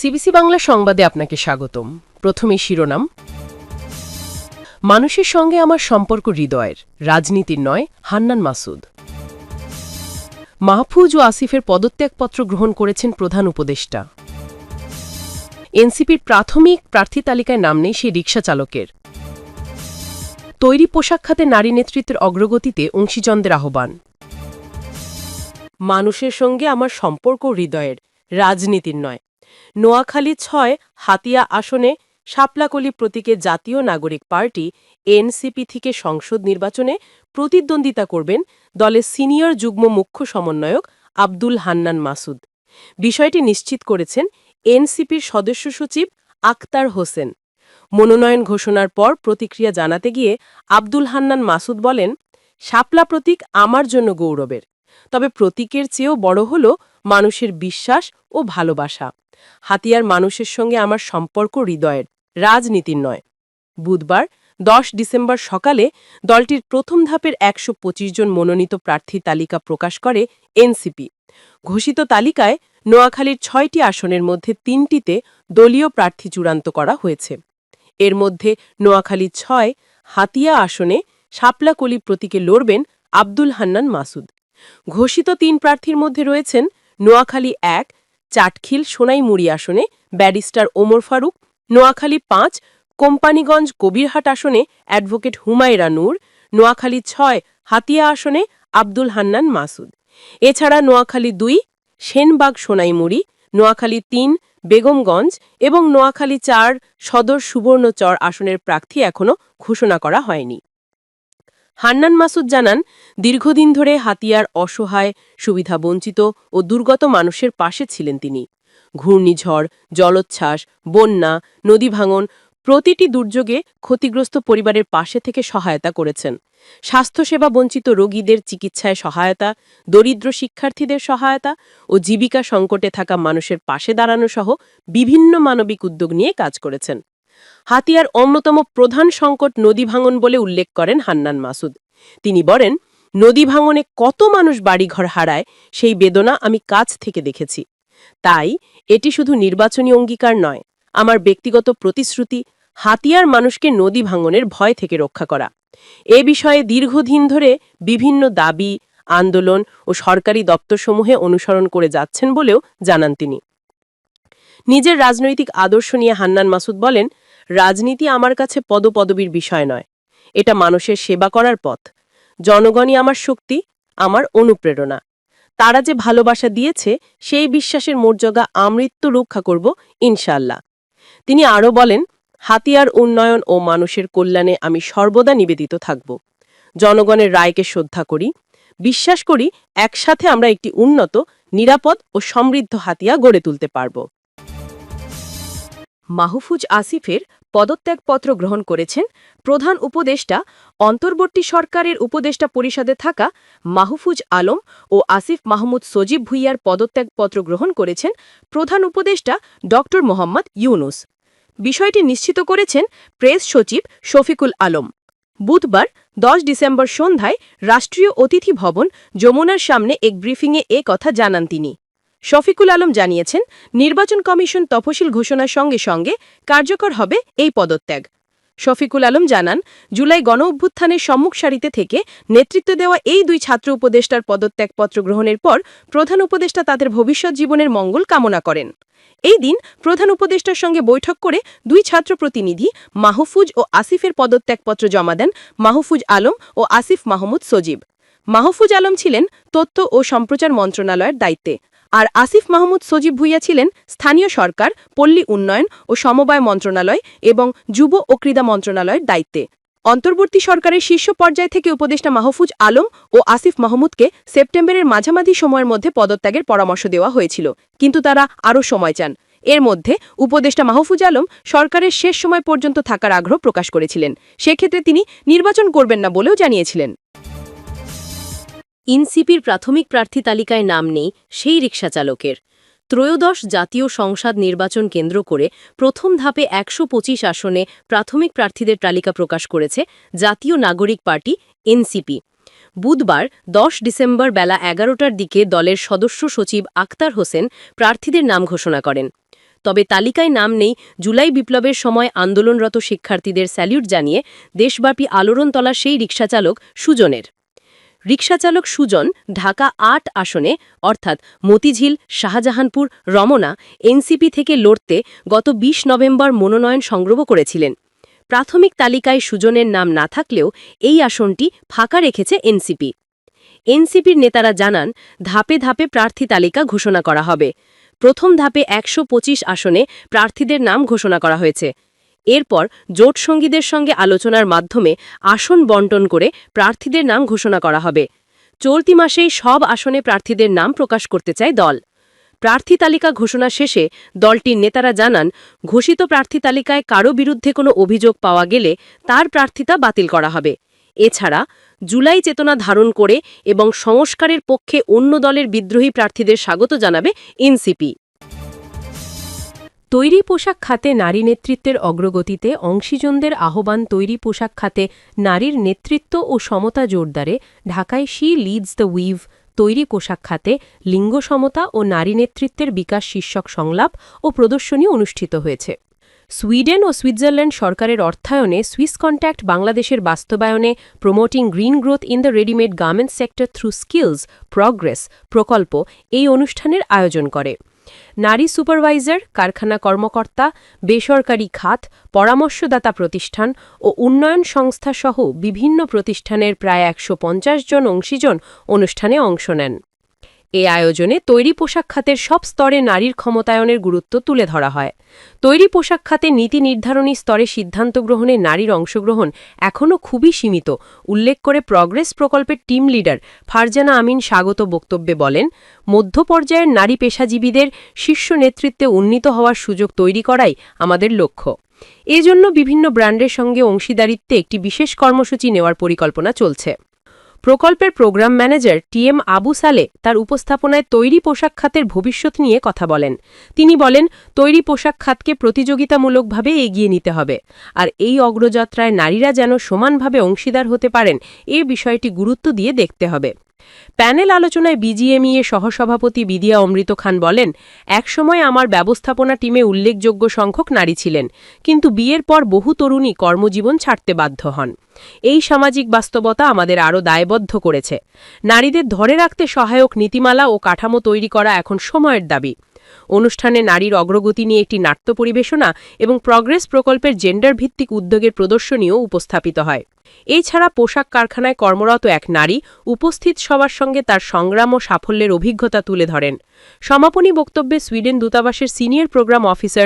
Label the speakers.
Speaker 1: CBC Bangla সংবাদে আপনাকে স্বাগতম। প্রথমে শিরোনাম। মানুষের সঙ্গে আমার সম্পর্ক হৃদয়ের, রাজনীতির নয়, হান্নান মাসুদ। মাহফুজ ও আসিফের পদত্যাগপত্র গ্রহণ করেছেন প্রধান উপদেষ্টা। এনসিপির প্রাথমিক প্রার্থী তালিকায় নাম নেই সেই রিকশা চালকের। তৈরি পোশাক খাতে নারী নেতৃত্বের অগ্রগতিতে অংশীজনদের আহ্বান। মানুষের সঙ্গে আমার সম্পর্ক হৃদয়ের, রাজনীতির নয় নোয়াখালী ছয় হাতিয়া আসনে শাপলাকলি প্রতীকে জাতীয় নাগরিক পার্টি এনসিপি থেকে সংসদ নির্বাচনে প্রতিদ্বন্দ্বিতা করবেন দলের সিনিয়র যুগ্ম মুখ্য সমন্বয়ক আব্দুল হান্নান মাসুদ। বিষয়টি নিশ্চিত করেছেন এনসিপির সদস্য সচিব আক্তার হোসেন। মনোনয়ন ঘোষণার পর প্রতিক্রিয়া জানাতে গিয়ে আব্দুল হান্নান মাসুদ বলেন, শাপলা প্রতীক আমার জন্য গৌরবের। তবে প্রতীকের চেয়েও বড় হল মানুষের বিশ্বাস ও ভালোবাসা। হাতিয়ার মানুষের সঙ্গে আমার সম্পর্ক হৃদয়ের, রাজনীতির নয়। বুধবার, দশ ডিসেম্বর সকালে দলটির প্রথম ধাপের একশো পঁচিশ জন মনোনীত প্রার্থী তালিকা প্রকাশ করে এনসিপি। ঘোষিত তালিকায় নোয়াখালীর ছয়টি আসনের মধ্যে তিনটিতে দলীয় প্রার্থী চূড়ান্ত করা হয়েছে। এর মধ্যে নোয়াখালী ছয়, হাতিয়া আসনে শাপলাকলি প্রতীকে লড়বেন আব্দুল হান্নান মাসুদ। ঘোষিত তিন প্রার্থীর মধ্যে রয়েছেন নোয়াখালী এক, চাটখিল সোনাইমুড়ি আসনে ব্যারিস্টার ওমর ফারুক, নোয়াখালী পাঁচ, কোম্পানিগঞ্জ কবিরহাট আসনে অ্যাডভোকেট হুমায়রা নূর, নোয়াখালী ছয়, হাতিয়া আসনে আব্দুল হান্নান মাসুদ। এছাড়া নোয়াখালী দুই, সেনবাগ সোনাইমুড়ি নোয়াখালী তিন, বেগমগঞ্জ এবং নোয়াখালী চার সদর সুবর্ণচর আসনের প্রার্থী এখনও ঘোষণা করা হয়নি। হান্নান মাসুদ জানান, দীর্ঘদিন ধরে হাতিয়ার অসহায় সুবিধাবঞ্চিত ও দুর্গত মানুষের পাশে ছিলেন তিনি। ঘূর্ণিঝড়, জলোচ্ছ্বাস, বন্যা, নদী ভাঙন প্রতিটি দুর্যোগে ক্ষতিগ্রস্ত পরিবারের পাশে থেকে সহায়তা করেছেন। স্বাস্থ্যসেবা বঞ্চিত রোগীদের চিকিৎসায় সহায়তা, দরিদ্র শিক্ষার্থীদের সহায়তা ও জীবিকা সংকটে থাকা মানুষের পাশে দাঁড়ানো সহ বিভিন্ন মানবিক উদ্যোগ নিয়ে কাজ করেছেন। হাতিয়ার অন্যতম প্রধান সংকট নদী ভাঙন বলে উল্লেখ করেন হান্নান মাসুদ। তিনি বলেন, নদী ভাঙনে কত মানুষ বাড়িঘর হারায়, সেই বেদনা আমি কাছ থেকে দেখেছি। তাই এটি শুধু নির্বাচনী অঙ্গীকার নয়, আমার ব্যক্তিগত প্রতিশ্রুতি, হাতিয়ার মানুষকে নদী ভাঙনের ভয় থেকে রক্ষা করা। এ বিষয়ে দীর্ঘদিন ধরে বিভিন্ন দাবি, আন্দোলন ও সরকারি দপ্তরসমূহে অনুসরণ করে যাচ্ছেন বলেও জানান তিনি। নিজের রাজনৈতিক আদর্শ নিয়ে হান্নান মাসুদ বলেন রাজনীতি আমার কাছে পদপদবীর বিষয় নয়। এটা মানুষের সেবা করার পথ। জনগণই আমার শক্তি, আমার অনুপ্রেরণা। তারা যে ভালোবাসা দিয়েছে, সেই বিশ্বাসের মর্যাদা আমৃত্যু রক্ষা করব ইনশাল্লাহ তিনি আরও বলেন, হাতিয়ার উন্নয়ন ও মানুষের কল্যাণে আমি সর্বদা নিবেদিত থাকব। জনগণের রায়কে শ্রদ্ধা করি। বিশ্বাস করি, একসাথে আমরা একটি উন্নত, নিরাপদ ও সমৃদ্ধ হাতিয়া গড়ে তুলতে পারব।
Speaker 2: মাহফুজ আসিফের পদত্যাগপত্র গ্রহণ করেছেন প্রধান উপদেষ্টা, অন্তর্বর্তী সরকারের উপদেষ্টা পরিষদে থাকা মাহফুজ আলম ও আসিফ মাহমুদ সজীব ভুইয়ার পদত্যাগপত্র গ্রহণ করেছেন প্রধান উপদেষ্টা ড মোহাম্মদ ইউনুস। বিষয়টি নিশ্চিত করেছেন প্রেস সচিব শফিকুল আলম। বুধবার, দশ ডিসেম্বর সন্ধ্যায় রাষ্ট্রীয় অতিথি ভবন যমুনার সামনে এক ব্রিফিংয়ে কথা জানান তিনি। শফিকুল আলম জানিয়েছেন, নির্বাচন কমিশন তফসিল ঘোষণার সঙ্গে সঙ্গে কার্যকর হবে এই পদত্যাগ। শফিকুল আলম জানান, জুলাই গণ অভ্যুত্থানের সম্মুখ সারিতে থেকে নেতৃত্ব দেওয়া এই দুই ছাত্র উপদেষ্টার পদত্যাগপত্র গ্রহণের পর প্রধান উপদেষ্টা তাদের ভবিষ্যৎ জীবনের মঙ্গল কামনা করেন। এই দিন প্রধান উপদেষ্টার সঙ্গে বৈঠক করে দুই ছাত্র প্রতিনিধি মাহফুজ ও আসিফের পদত্যাগপত্র জমা দেন মাহফুজ আলম ও আসিফ মাহমুদ সজীব। মাহফুজ আলম ছিলেন তথ্য ও সম্প্রচার মন্ত্রণালয়ের দায়িত্বে। আর আসিফ মাহমুদ সজীব ভুইয়া ছিলেন স্থানীয় সরকার, পল্লী উন্নয়ন ও সমবায় মন্ত্রণালয় এবং যুব ও ক্রীড়া মন্ত্রণালয়ের দায়িত্বে। অন্তর্বর্তী সরকারের শীর্ষ পর্যায় থেকে উপদেষ্টা মাহফুজ আলম ও আসিফ মাহমুদকে সেপ্টেম্বরের মাঝামাঝি সময়ের মধ্যে পদত্যাগের পরামর্শ দেওয়া হয়েছিল, কিন্তু তারা আরও সময় চান। এর মধ্যে উপদেষ্টা মাহফুজ আলম সরকারের শেষ সময় পর্যন্ত থাকার আগ্রহ প্রকাশ করেছিলেন। সেক্ষেত্রে তিনি নির্বাচন করবেন না বলেও জানিয়েছিলেন। ইনসিপির প্রাথমিক প্রার্থী তালিকায় নাম নেই সেই রিকশা চালকের ত্রয়োদশ জাতীয় সংসদ নির্বাচন কেন্দ্র করে প্রথম ধাপে একশো পঁচিশ আসনে প্রাথমিক প্রার্থীদের তালিকা প্রকাশ করেছে জাতীয় নাগরিক পার্টি, এনসিপি। বুধবার দশ ডিসেম্বর বেলা এগারোটার দিকে দলের সদস্য সচিব আক্তার হোসেন প্রার্থীদের নাম ঘোষণা করেন। তবে তালিকায় নাম নেই জুলাই বিপ্লবের সময় আন্দোলনরত শিক্ষার্থীদের স্যালিউট জানিয়ে দেশব্যাপী আলোড়নতলা সেই রিকশাচালক সুজনের। রিকশাচালক সুজন ঢাকা আট আসনে, অর্থাৎ মতিঝিল, শাহজাহানপুর, রমনা, এনসিপি থেকে লড়তে গত ২০ নভেম্বর মনোনয়ন সংগ্রহ করেছিলেন। প্রাথমিক তালিকায় সুজনের নাম না থাকলেও এই আসনটি ফাঁকা রেখেছে এনসিপি। এনসিপির নেতারা জানান, ধাপে ধাপে প্রার্থী তালিকা ঘোষণা করা হবে। প্রথম ধাপে একশো পঁচিশ আসনে প্রার্থীদের নাম ঘোষণা করা হয়েছে। এরপর জোট সঙ্গীদের সঙ্গে আলোচনার মাধ্যমে আসন বন্টন করে প্রার্থীদের নাম ঘোষণা করা হবে। চলতি মাসেই সব আসনে প্রার্থীদের নাম প্রকাশ করতে চায় দল। প্রার্থী তালিকা ঘোষণা শেষে দলটির নেতারা জানান, ঘোষিত প্রার্থী তালিকায় কারও বিরুদ্ধে কোনো অভিযোগ পাওয়া গেলে তার প্রার্থিতা বাতিল করা হবে। এছাড়া জুলাই চেতনা ধারণ করে এবং সংস্কারের পক্ষে অন্য দলের বিদ্রোহী প্রার্থীদের স্বাগত জানাবে এনসিপি।
Speaker 1: তৈরি পোশাক খাতে নারী নেতৃত্বের অগ্রগতিতে অংশীজনদের আহ্বান তৈরি পোশাক খাতে নারীর নেতৃত্ব ও সমতা জোরদারে ঢাকায় শি লিডস দ্য উইভ তৈরি পোশাক খাতে লিঙ্গ সমতা ও নারী নেতৃত্বের বিকাশ শীর্ষক সংলাপ ও প্রদর্শনী অনুষ্ঠিত হয়েছে। সুইডেন ও সুইজারল্যান্ড সরকারের অর্থায়নে সুইস কন্ট্যাক্ট বাংলাদেশের বাস্তবায়নে promoting green growth in the readymade garments sector through skills, progress প্রকল্প এই অনুষ্ঠানের আয়োজন করে। নারী সুপারভাইজার, কারখানা কর্মকর্তা, বেসরকারি খাত, পরামর্শদাতা প্রতিষ্ঠান ও উন্নয়ন সংস্থাসহ বিভিন্ন প্রতিষ্ঠানের প্রায় একশো পঞ্চাশ জন অংশীজন অনুষ্ঠানে অংশ নেন। এ আয়োজনে তৈরি পোশাক খাতের সব স্তরে নারীর ক্ষমতায়নের গুরুত্ব তুলে ধরা হয়। তৈরি পোশাক খাতে নীতি নির্ধারণী স্তরে সিদ্ধান্ত গ্রহণে নারীর অংশগ্রহণ এখনও খুবই সীমিত, উল্লেখ করে প্রগ্রেস প্রকল্পের টিম লিডার ফারজানা আমিন স্বাগত বক্তব্যে বলেন মধ্য পর্যায়ের নারী পেশাজীবীদের শীর্ষ নেতৃত্বে উন্নীত হওয়ার সুযোগ তৈরি করাই আমাদের লক্ষ্য। এজন্য বিভিন্ন ব্র্যান্ডের সঙ্গে অংশীদারিত্বে একটি বিশেষ কর্মসূচি নেওয়ার পরিকল্পনা চলছে। প্রকল্পের program manager T M Abu Saleh তার উপস্থাপনায় তৈরি পোশাক খাতের ভবিষ্যৎ নিয়ে কথা বলেন। তিনি বলেন, তৈরি পোশাক খাতকে প্রতিযোগিতামূলকভাবে এগিয়ে নিতে হবে। আর এই অগ্রযাত্রায় নারীরা যেন সমানভাবে অংশীদার হতে পারেন, এ বিষয়টি গুরুত্ব দিয়ে দেখতে হবে। প্যানেল আলোচনায় বিজিএমইএ সহসভাপতি বিদিয়া অমৃত খান বলেন, একসময় আমার ব্যবস্থাপনা টিমে উল্লেখযোগ্য সংখ্যক নারী ছিলেন, কিন্তু বিয়ের পর বহু তরুণী কর্মজীবন ছাড়তে বাধ্য হন। এই সামাজিক বাস্তবতা আমাদের আরও দায়বদ্ধ করেছে। নারীদের ধরে রাখতে সহায়ক নীতিমালা ও কাঠামো তৈরি করা এখন সময়ের দাবি। অনুষ্ঠানে নারীর অগ্রগতি নিয়ে একটি নাট্য পরিবেশনা এবং প্রগ্রেস প্রকল্পের জেন্ডার ভিত্তিক উদ্যোগের প্রদর্শনীও উপস্থাপিত হয়। এছাড়া পোশাক কারখানায় কর্মরত এক নারী উপস্থিত সবার সঙ্গে তার সংগ্রাম ও সাফল্যের অভিজ্ঞতা তুলে ধরেন। সমাপনী বক্তব্যে সুইডেন দূতাবাসের সিনিয়র প্রোগ্রাম অফিসার